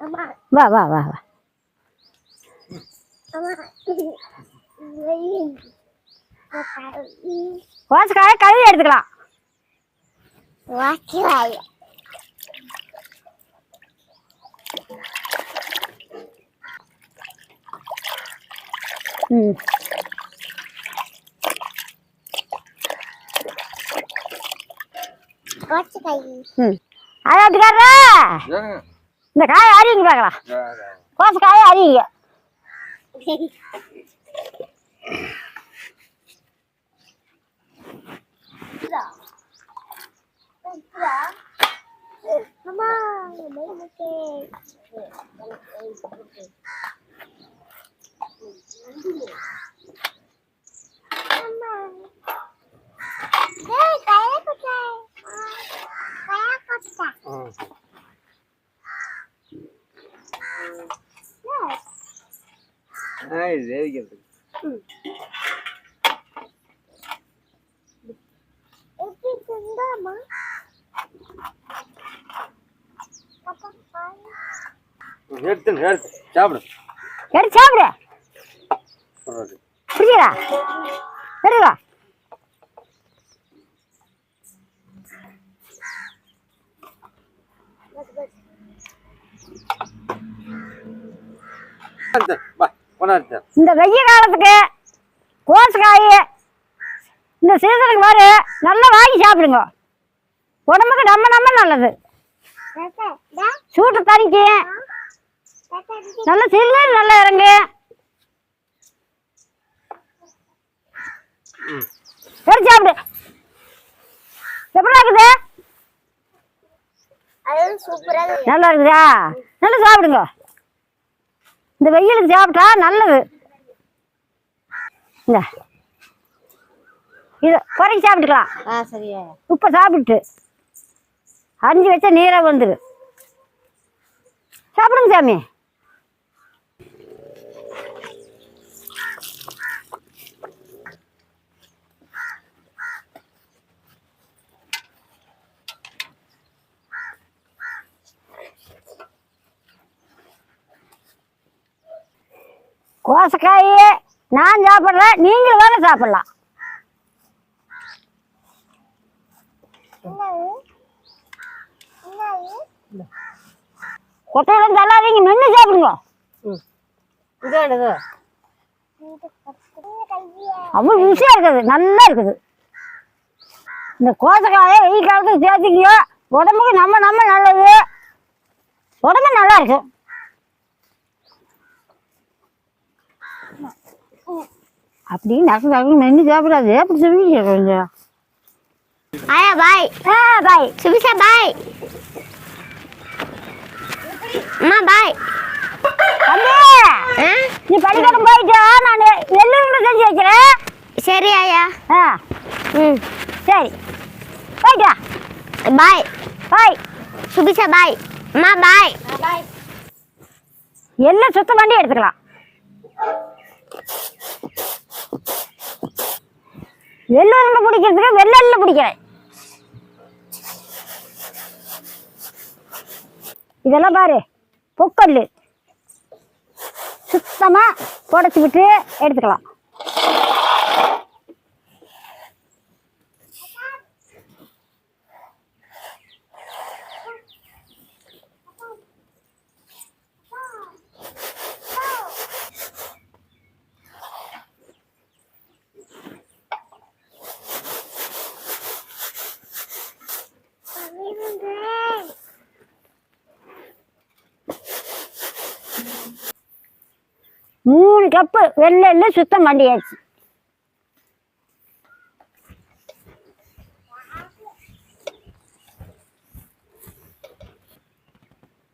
அம்மா வா வா வா வா. அம்மா கோசக்காய கழுவி எடுத்துக்கலாம். ம். வாக்கிக்காய் ம். அதை எடுத்துக்காரா இந்த காயை அறிவிங்க பார்க்கலாம் கோசக்காயை அறிவிங்க அம்மா வேவிக்கிறது எடுத்து எடுத்து சாப்பிடு எடுத்து சாப்பிடு எடுத்து, வா கொண்டாந்து இந்த வெய்ய காலத்துக்கு கோசக்காய் இந்த சீசனுக்கு மாதிரி நல்லா வாங்கி சாப்பிடுங்க. உடம்புக்கு நம்ம நம்ம நல்லது. சூட்டு தணிக்கு. நல்ல சிறுநீர் நல்லா இறங்கு. எடுத்து சாப்பிடு. எப்படி இருக்குது. நல்லா இருக்குதா? நல்லா சாப்பிடுங்க. இந்த வெயிலுக்கு சாப்பிட்டா நல்லது. இந்த. இது குறைச்சி சாப்பிட்டுக்கலாம். ஆ சரியா. உப்பை சாப்பிட்டு. அரிஞ்சு வச்சா நீராக வந்துடு சாப்பிடுங்க சாமி. கோசக்காயே நான் சாப்பிடல நீங்களும் வேலை சாப்பிடலாம். கொட்டையில தள்ளாதீங்க மென்று சாப்பிடுங்க. அவ்வளோ ருசியாக இருக்குது நல்லா இருக்குது. இந்த கோசக்காயை வெயில் காலத்துக்கு சேர்த்துக்கியோ உடம்புக்கு நம்ம நம்ம நல்லது. உடம்பு நல்லா இருக்கும் அப்படி நக்கு நக்கு மென்று சாப்பிடாது அப்படி சொல்லி கொஞ்சம் ஆயா பாய் ஆ பாய் சுபிஷா பாய் அம்மா பாய் ஆ? நீ பள்ளிக்கூடம் போயிட்டா நான் எள்ளு செஞ்சு வைக்கிறேன். சரி ஆயா. ஆ. ம். சரி. போயிட்டா பாய் பாய் சுபிஷா பாய் அம்மா பாய் எல்லாம் சுத்தம் பண்ணி எடுத்துக்கலாம். வெள்ளூரில் பிடிக்கிறதுக்கு வெள்ளல்ல பிடிக்கிறேன். இதெல்லாம் பாரு பொக்கல் சுத்தமாக புடச்சி விட்டு எடுத்துக்கலாம். மூணு கப்பு வெள்ளையில் சுத்தம் பண்ணியாச்சு.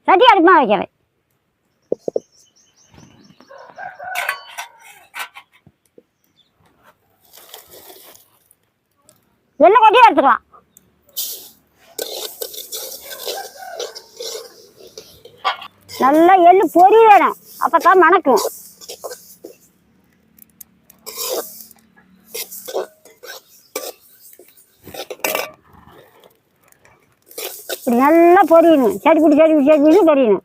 சட்டி அடுப்பா வைக்கிறேன் எள்ளு கொட்டியா எடுத்துக்கலாம். நல்லா எள்ளு பொறி வேணும். அப்பதான் மணக்கும். இப்படி நல்லா பொரியணும். செடி பிடி செடி பிடி செடி பிடிச்சி பொரியணும்.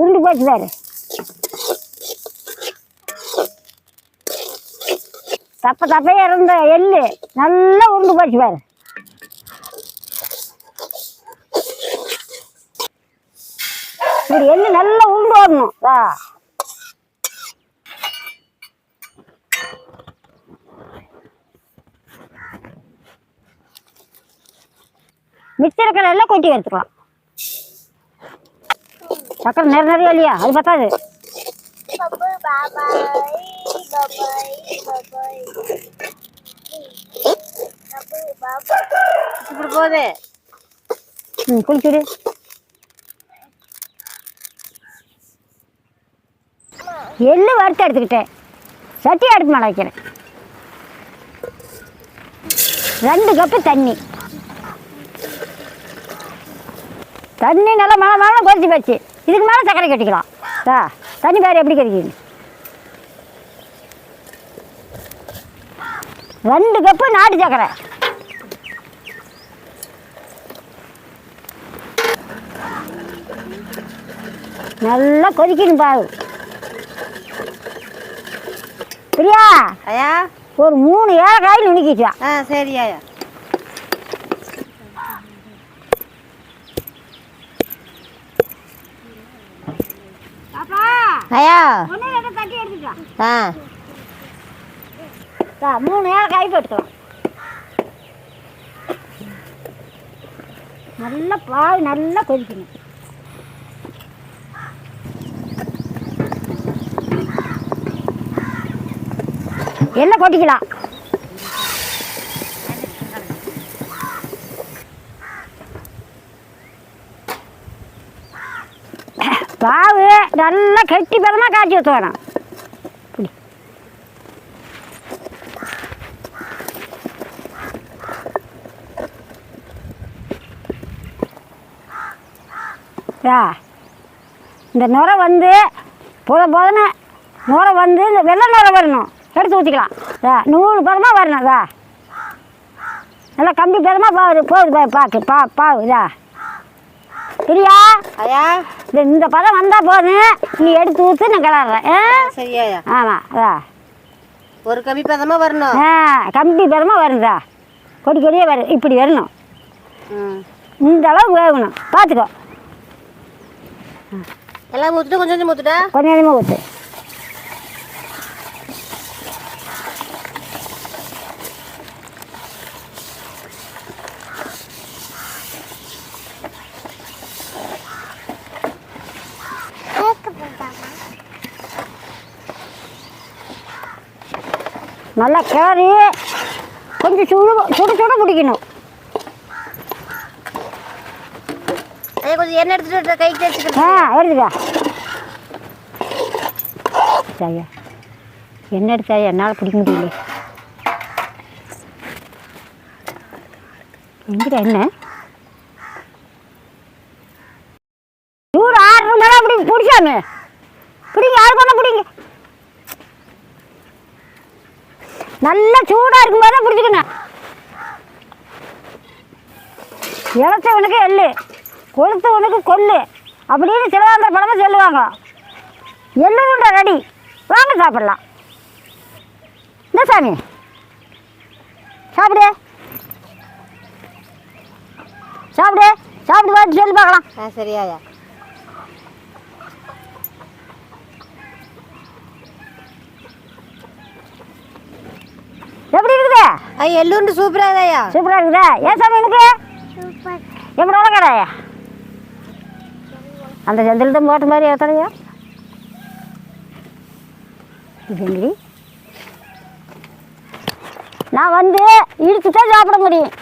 உருண்டு போச்சு பாரு. தப்ப தப்பையே இருந்த எள்ளு நல்லா உருண்டு போச்சு பாரு. இப்படி எள்ளு நல்லா உருண்டு வரணும். வா. மிச்சம் இருக்கிற எல்லாம் கொட்டி எடுத்துக்கலாம். சக்கரை நிறைய நிறைய இல்லையா? அது பத்தாது. இப்படி போகுது. ம் குளிச்சுடு. எள்ளு வறுத்து எடுத்துக்கிட்டேன். சட்டி அடுப்பு மேலே வைக்கிறேன். ரெண்டு கப்பு தண்ணி. தண்ணி நல்லா மழை மழை கொதிச்சு போச்சு. இதுக்கு மேலே சர்க்கரை கட்டிக்கலாம். ஆ தண்ணி பாரு எப்படி கறிக்குது ரெண்டு கப்பு நாட்டு சர்க்கரை. நல்லா கொதிக்கணும் பாரு. பிரியா ஐயா? ஒரு மூணு ஏலக்காய் நுணுக்கிச்சா ஆ சரி ஐயா ஐயா தட்டி எடுத்துக்கலாம் ஆ. மூணு ஏலக்காய் போட்டுக்கலாம் நல்லா பால் நல்லா கொதிக்கணும். எண்ணெய் கொட்டிக்கலாம் பாவு நல்லா கெட்டி பதமாக காய்ச்சி ஊற்ற யா இந்த நுரை வந்து புத புதன நுரை வந்து இந்த வெள்ளை நுரை வரணும். எடுத்து ஊற்றிக்கலாம் யா நூறு பதமாக வரணும் இதா. நல்லா கம்பி பதமாக போகுது பா பாக்கு பா பாவு இதா. சரியா ஐயா இந்த இந்த பதம் வந்தால் போதும். நீ எடுத்து ஊற்றி நான் கிளறேன். ஆ? சரி ஐயா ஆமாம் இதா. ஒரு கம்மி பதமா வரணும். ஆ கம்பி பதமாக வருதா கொடி கொடியே வரும். இப்படி வரணும். இந்த அளவு வேகணும். பார்த்துக்கோ எல்லாம் ஊத்துட்டு கொஞ்சம் கொஞ்சம் ஊத்துட்டா கொஞ்சம் கொஞ்சமாக ஊற்று நல்லா கிளறி கொஞ்சம் சுடு சுடு சுட பிடிக்கணும் அதே கொஞ்சம் எண்ணெய் எடுத்துட்டு கை தேய்ச்சிக்கிட்டு ஆ எடுத்துக்கா சரியா என்ன எடுத்தா என்னால் பிடிக்க முடியல எங்கிட்ட என்ன? நூறு ஆறு மேலே அப்படி பிடிச்சாமே. பிடிங்க ஆறு கொண்டா பிடிங்க. நல்லா சூடாக இருக்கும்போது தான் பிடிச்சிக்கணும். இளச்சவனுக்கு எள்ளு. கொளுத்தவனுக்கு கொல்லு அப்படின்னு சிலவாந்திர படமா சொல்லுவாங்க. எள்ளு உருண்டை ரெடி வாங்க சாப்பிடலாம். இந்த சாமி. சாப்பிடு. சாப்பிடு. சாப்பிட்டு பார்த்து சொல்லி பார்க்கலாம். ஆ சரி ஐயா எப்படி இருக்குது? ஐயா எள்ளுண்டு சூப்பரா ஐயா சூப்பராக இருக்குதா? ஏன் சாமி எனக்கு எப்படி வளர்க்கறாயா அந்த செந்தில் தான் போட்ட மாதிரி ஏத்தலையா இது நான் வந்து இடித்து தான் சாப்பிட முடியும்.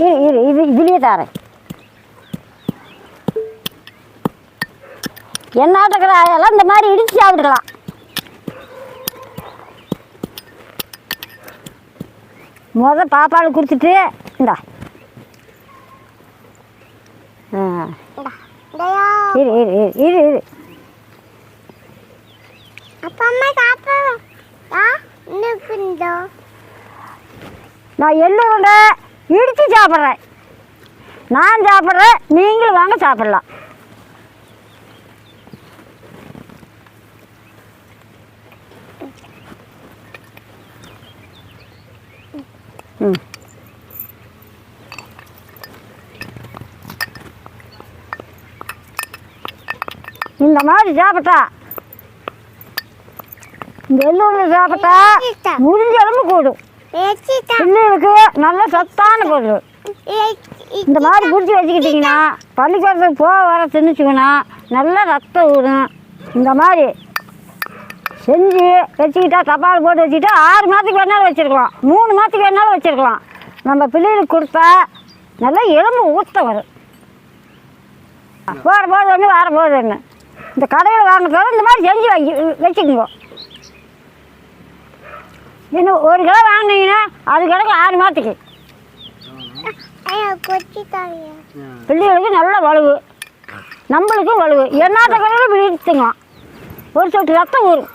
இரு இரு இது இதுலேயே தாரேன். இருக்கிற எல்லாம் இந்த மாதிரி இடித்து சாப்பிட்டுக்கலாம். முத பாப்பாவுக்கு கொடுத்துட்டு இந்தா. இரு இரு இரு இரு இரு. நான் எள்ளு உருண்டை இடித்து சாப்பிட்றேன். நான் சாப்பிட்றேன் நீங்களும் வாங்க சாப்பிடலாம். இந்த மாதிரி சாப்பிட்டா. இந்த எள்ளூர்ல சாப்பிட்டா முடிஞ்ச அளவு கூடும் பிள்ளைகளுக்கு நல்ல சத்தான பொருள். இந்த மாதிரி பிடிச்சி வச்சுக்கிட்டிங்கன்னா பள்ளிக்கூடத்துக்கு போக வர திணிச்சிங்கன்னா நல்லா ரத்தம் ஊறும். இந்த மாதிரி செஞ்சு வச்சுக்கிட்டா தப்பால் போட்டு வச்சுக்கிட்டா ஆறு மாதத்துக்கு வேணாலும் வச்சுருக்கலாம். மூணு மாதத்துக்கு வேணாலும் வச்சுருக்கலாம். நம்ம பிள்ளைகளுக்கு கொடுத்தா நல்லா எலும்பு ஊத்த வரும். போகிற போது ஒன்று வர போது ஒன்று இந்த கடையில் வாங்குறதோட இந்த மாதிரி செஞ்சு வாங்கி வச்சுக்கோங்க. இன்னும் ஒரு கிலோ வாங்கினீங்கன்னா அது கிடக்கு ஆறு மாதத்துக்கு. பிள்ளைகளுக்கு நல்ல வலுவு. நம்மளுக்கும் வலுவு. என்னத்த கடையில் பிடித்துங்க ஒரு சொட்டு ரத்தம் ஊறும்.